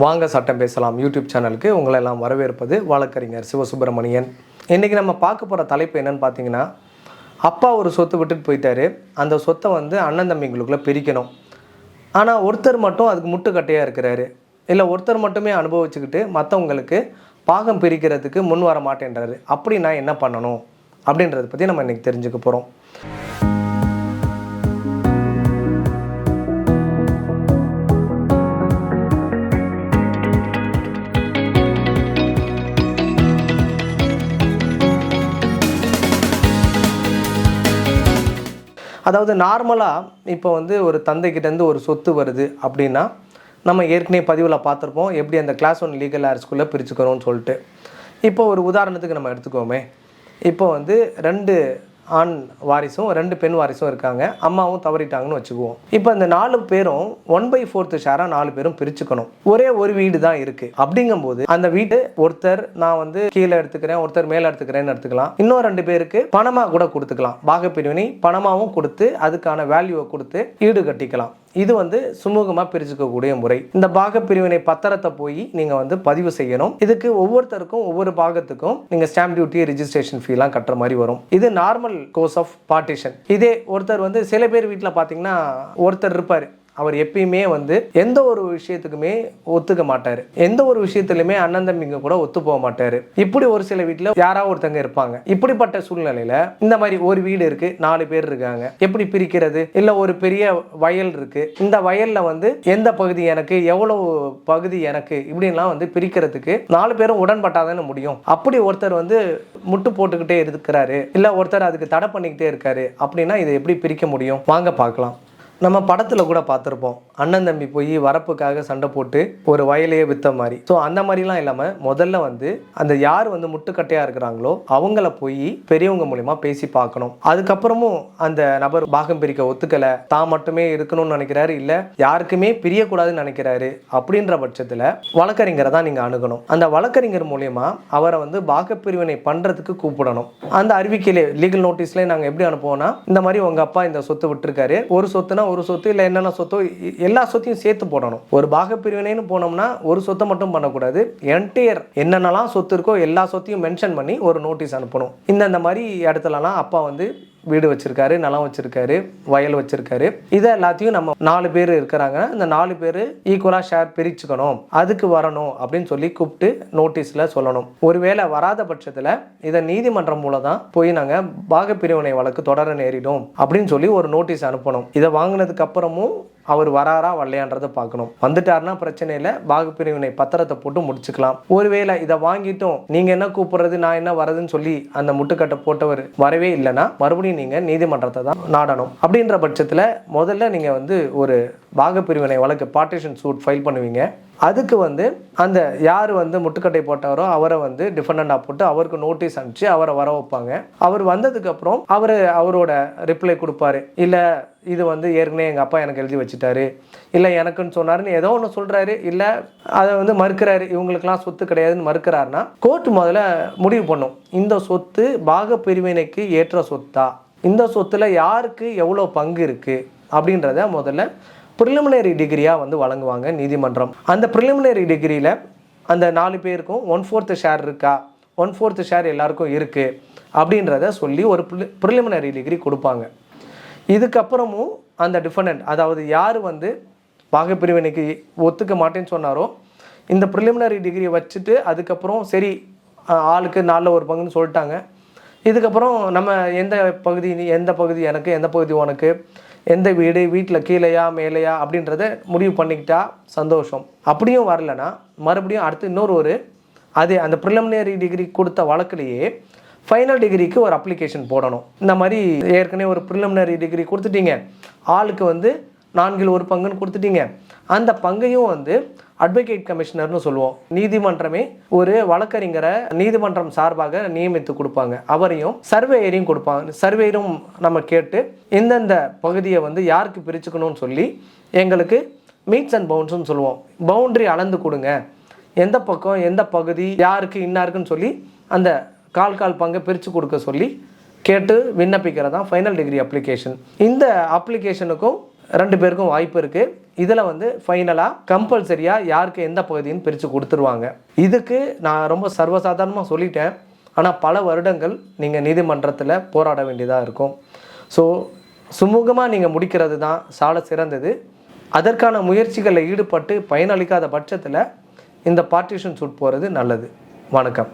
வாங்க சட்டம் பேசலாம். யூடியூப் சேனலுக்கு உங்களை எல்லாம் வரவேற்பது வழக்கறிஞர் சிவசுப்பிரமணியன். இன்றைக்கி நம்ம பார்க்க போகிற தலைப்பு என்னன்னு பார்த்தீங்கன்னா அப்பா ஒரு சொத்து விட்டுட்டு போயிட்டாரு. அந்த சொத்தை வந்து அண்ணன் தம்பிங்களுக்குள்ளே பிரிக்கணும். ஆனால் ஒருத்தர் மட்டும் அதுக்கு முட்டுக்கட்டையாக இருக்கிறாரு. இல்லை ஒருத்தர் மட்டுமே அனுபவிச்சுக்கிட்டு மற்றவங்களுக்கு பாகம் பிரிக்கிறதுக்கு முன் வர மாட்டேன்றாரு. அப்படி நான் என்ன பண்ணணும்? அப்படின்றத பற்றி நம்ம இன்றைக்கி தெரிஞ்சுக்க போகிறோம் அதாவது நார்மலாக இப்போ வந்து ஒரு தந்தைக்கிட்டேருந்து ஒரு சொத்து வருது அப்படின்னா நம்ம ஏற்கனவே பதிவில் பார்த்துருப்போம். எப்படி அந்த கிளாஸ் ஒன் லீகல் ஆர்ஸ்குள்ளே பிரிச்சுக்கிறோம்னு சொல்லிட்டு. இப்போ ஒரு உதாரணத்துக்கு நம்ம எடுத்துக்கோமே. இப்போ வந்து ரெண்டு ஆண் வாரிசும் ரெண்டு பெண் வாரிசும் இருக்காங்க. அம்மாவும் தவறிட்டாங்கன்னு வச்சுக்குவோம். இப்போ இந்த நாலு பேரும் ஒன் பை ஃபோர்த்து ஷேராக நாலு பேரும் பிரிச்சுக்கணும். ஒரே ஒரு வீடு தான் இருக்கு. அப்படிங்கும்போது அந்த வீடு ஒருத்தர் நான் வந்து கீழே எடுத்துக்கிறேன் ஒருத்தர் மேலே எடுத்துக்கிறேன்னு எடுத்துக்கலாம். இன்னும் ரெண்டு பேருக்கு பணமாக கூட கொடுத்துக்கலாம். பாகப்பிரிவினை பணமாகவும் கொடுத்து அதுக்கான வேல்யூவை கொடுத்து ஈடு கட்டிக்கலாம். இது வந்து சுமூகமாக பிரிச்சுக்கக்கூடிய முறை. இந்த பாகப்பிரிவினை பத்திரத்தை போய் நீங்கள் வந்து பதிவு செய்யணும். இதுக்கு ஒவ்வொருத்தருக்கும் ஒவ்வொரு பாகத்துக்கும் நீங்கள் ஸ்டாம்ப் டியூட்டி ரிஜிஸ்ட்ரேஷன் ஃபீலாம் கட்டுற மாதிரி வரும். இது நார்மல் கோர்ஸ் ஆஃப் பார்ட்டிஷன் இதே ஒருத்தர் வந்து சில பேர் வீட்டில் பார்த்தீங்கன்னா ஒருத்தர் இருப்பார். அவர் எப்பயுமே வந்து எந்த ஒரு விஷயத்துக்குமே ஒத்துக்க மாட்டார். எந்த ஒரு விஷயத்துலையுமே அண்ணன் தம்பிங்க கூட ஒத்து போக மாட்டார். இப்படி ஒரு சில வீட்டில் யாராவது ஒருத்தங்க இருப்பாங்க. இப்படிப்பட்ட சூழ்நிலையில் இந்த மாதிரி ஒரு வீடு இருக்கு நாலு பேர் இருக்காங்க. எப்படி பிரிக்கிறது? இல்லை ஒரு பெரிய வயல் இருக்கு. இந்த வயலில் வந்து எந்த பகுதி எனக்கு எவ்வளவு பகுதி எனக்கு இப்படின்லாம் வந்து பிரிக்கிறதுக்கு நாலு பேரும் உடன்பட்டாதானே முடியும். அப்படி ஒருத்தர் வந்து முட்டு போட்டுக்கிட்டே இருக்கிறாரு. இல்லை ஒருத்தர் அதுக்கு தடை பண்ணிக்கிட்டே இருக்காரு. அப்படின்னா இதை எப்படி பிரிக்க முடியும்? வாங்க பார்க்கலாம். நம்ம படத்தில் கூட பார்த்துருப்போம். அண்ணன் தம்பி போய் வரப்புக்காக சண்டை போட்டு ஒரு வயலையே விற்ற மாதிரி ஸோ அந்த மாதிரிலாம் இல்லாமல் முதல்ல வந்து அந்த யார் வந்து முட்டுக்கட்டையாக இருக்கிறாங்களோ அவங்கள போய் பெரியவங்க மூலிமா பேசி பார்க்கணும். அதுக்கப்புறமும் அந்த நபர் பாகம் பிரிக்க ஒத்துக்கலை. தான் மட்டுமே இருக்கணும்னு நினைக்கிறாரு இல்லை யாருக்குமே பிரியக்கூடாதுன்னு நினைக்கிறாரு அப்படின்ற பட்சத்தில் வழக்கறிஞரை தான் நீங்கள் அணுகணும். அந்த வழக்கறிஞர் மூலயமா அவரை வந்து பாகப்பிரிவினை பண்ணுறதுக்கு கூப்பிடணும். அந்த அறிவிக்கையிலே லீகல் நோட்டீஸ்லேயே நாங்கள் எப்படி அனுப்புவோம்னா இந்த மாதிரி உங்கள் அப்பா இந்த சொத்து விட்டுருக்காரு. ஒரு சொத்துனா ஒரு சொத்து இல்லை என்னென்ன சொத்தோ எல்லா சொத்தையும் சேர்த்து போடணும். ஒரு பாகப்பிரிவினைன்னு போனோம்னா ஒரு சொத்தை மட்டும் பண்ணக்கூடாது. என்டையர் என்னென்னலாம் சொத்து இருக்கோ எல்லா சொத்தையும் மென்ஷன் பண்ணி ஒரு நோட்டீஸ் அனுப்பணும். இந்தந்த மாதிரி இடத்துலலாம் அப்பா வந்து வீடு வச்சிருக்காரு நிலம் வச்சிருக்காரு வயல் வச்சிருக்காரு. இதை எல்லாத்தையும் நம்ம நாலு பேர் இருக்கிறாங்க. இந்த நாலு பேர் ஈக்குவலாக ஷேர் பிரிச்சுக்கணும். அதுக்கு வரணும் அப்படின்னு சொல்லி கூப்பிட்டு நோட்டீஸில் சொல்லணும். ஒருவேளை வராத பட்சத்தில் இதை நீதிமன்றம் மூலம் தான் போய் நாங்கள் பாகப்பிரிவினை வழக்கு தொடர நேரிடும் அப்படின்னு சொல்லி ஒரு நோட்டீஸ் அனுப்பணும். இதை வாங்கினதுக்கு அப்புறமும் அவர் வராரா வரலையான்றதை பார்க்கணும். வந்துட்டாருன்னா பிரச்சனை இல்லை பாகப்பிரிவினை பத்திரத்தை போட்டு முடிச்சுக்கலாம். ஒருவேளை இதை வாங்கிட்டோம் நீங்கள் என்ன கூப்பிடுறது நான் என்ன வரதுன்னு சொல்லி அந்த முட்டுக்கட்டை போட்டவர் வரவே இல்லைன்னா மறுபடியும் நீங்கள் நீதிமன்றத்தை தான் நாடணும். அப்படின்ற பட்சத்தில் முதல்ல நீங்கள் வந்து ஒரு பாகப்பிரிவினை வழக்கு பார்ட்டிஷன் சூட் ஃபைல் பண்ணுவீங்க. அதுக்கு வந்து அந்த யார் வந்து முட்டுக்கட்டை போட்டாரோ அவரை வந்து டிஃபெண்டாக போட்டு அவருக்கு நோட்டீஸ் அனுப்பிச்சு அவரை வர வைப்பாங்க. அவர் வந்ததுக்கப்புறம் அவர் அவரோட ரிப்ளை கொடுப்பாரு. இல்லை இது வந்து ஏற்கனவே எங்கள் அப்பா எனக்கு எழுதி வச்சுட்டாரு. இல்லை எனக்குன்னு சொன்னாருன்னு ஏதோ ஒன்று சொல்கிறாரு இல்லை அதை வந்து மறுக்கிறாரு. இவங்களுக்கெல்லாம் சொத்து கிடையாதுன்னு மறுக்கிறாருன்னா கோர்ட் முதல்ல முடிவு பண்ணும். இந்த சொத்து பாகப்பிரிவினைக்கு ஏற்ற சொத்தா? இந்த சொத்தில் யாருக்கு எவ்வளோ பங்கு இருக்குது அப்படின்றத முதல்ல ப்ரிலிமினரி டிகிரியாக வந்து வழங்குவாங்க நீதிமன்றம். அந்த ப்ரிலிமினரி டிகிரியில் அந்த நாலு பேருக்கும் ஒன் ஃபோர்த்து ஷேர் இருக்கா? ஒன் ஃபோர்த்து ஷேர் எல்லாருக்கும் இருக்குது அப்படின்றத சொல்லி ஒரு ப்ரிலிமினரி டிகிரி கொடுப்பாங்க. இதுக்கப்புறமும் அந்த டிஃபனண்ட் அதாவது யார் வந்து பாகப்பிரிவினைக்கு ஒத்துக்க மாட்டேன்னு சொன்னாரோ இந்த ப்ரிலிமினரி டிகிரியை வச்சுட்டு அதுக்கப்புறம் சரி ஆளுக்கு நாலில் ஒரு பங்குன்னு சொல்லிட்டாங்க. இதுக்கப்புறம் நம்ம எந்த பகுதி நீ எந்த பகுதி எனக்கு எந்த பகுதி உனக்கு எந்த வீடு வீட்டில் கீழேயா மேலேயா அப்படின்றத முடிவு பண்ணிக்கிட்டா சந்தோஷம். அப்படியும் வரலன்னா மறுபடியும் அடுத்து இன்னொரு ஒரு அதே அந்த ப்ரிலிமினரி டிகிரி கொடுத்த வழக்குலேயே ஃபைனல் டிகிரிக்கு ஒரு அப்ளிகேஷன் போடணும். இந்த மாதிரி ஏற்கனவே ஒரு ப்ரிலிமினரி டிகிரி கொடுத்துட்டீங்க. ஆளுக்கு வந்து நான்கில் ஒரு பங்குன்னு கொடுத்துட்டீங்க. அந்த பங்கையும் வந்து அட்வொகேட் கமிஷனர்னு சொல்லுவோம். நீதிமன்றமே ஒரு வழக்கறிஞரை நீதிமன்றம் சார்பாக நியமித்து கொடுப்பாங்க. அவரையும் சர்வேயரையும் கொடுப்பாங்க. சர்வேயரும் நம்ம கேட்டு எந்தெந்த பகுதியை வந்து யாருக்கு பிரிச்சுக்கணும்னு சொல்லி எங்களுக்கு மீட்ஸ் அண்ட் பவுன்ஸ்னு சொல்லுவோம். பவுண்டரி அளந்து கொடுங்க. எந்த பக்கம் எந்த பகுதி யாருக்கு இன்னாருக்குன்னு சொல்லி அந்த கால் கால் பங்கை பிரித்து கொடுக்க சொல்லி கேட்டு விண்ணப்பிக்கிறது தான் ஃபைனல் டிகிரி அப்ளிகேஷன் இந்த அப்ளிகேஷனுக்கும் ரெண்டு பேருக்கும் வாய்ப்பு இருக்குது இதில் வந்து ஃபைனலாக கம்பல்சரியாக யாருக்கு எந்த பகுதின்னு பிரித்து கொடுத்துருவாங்க. இதுக்கு நான் ரொம்ப சர்வசாதாரணமாக சொல்லிட்டேன். ஆனால் பல வருடங்கள் நீங்கள் நீதிமன்றத்தில் போராட வேண்டியதாக இருக்கும். ஸோ சுமூகமாக நீங்கள் முடிக்கிறது தான் சால சிறந்தது. அதற்கான முயற்சிகளில் ஈடுபட்டு பயனளிக்காத பட்சத்தில் இந்த பார்ட்டிஷன் சூட் போகிறது நல்லது. வணக்கம்.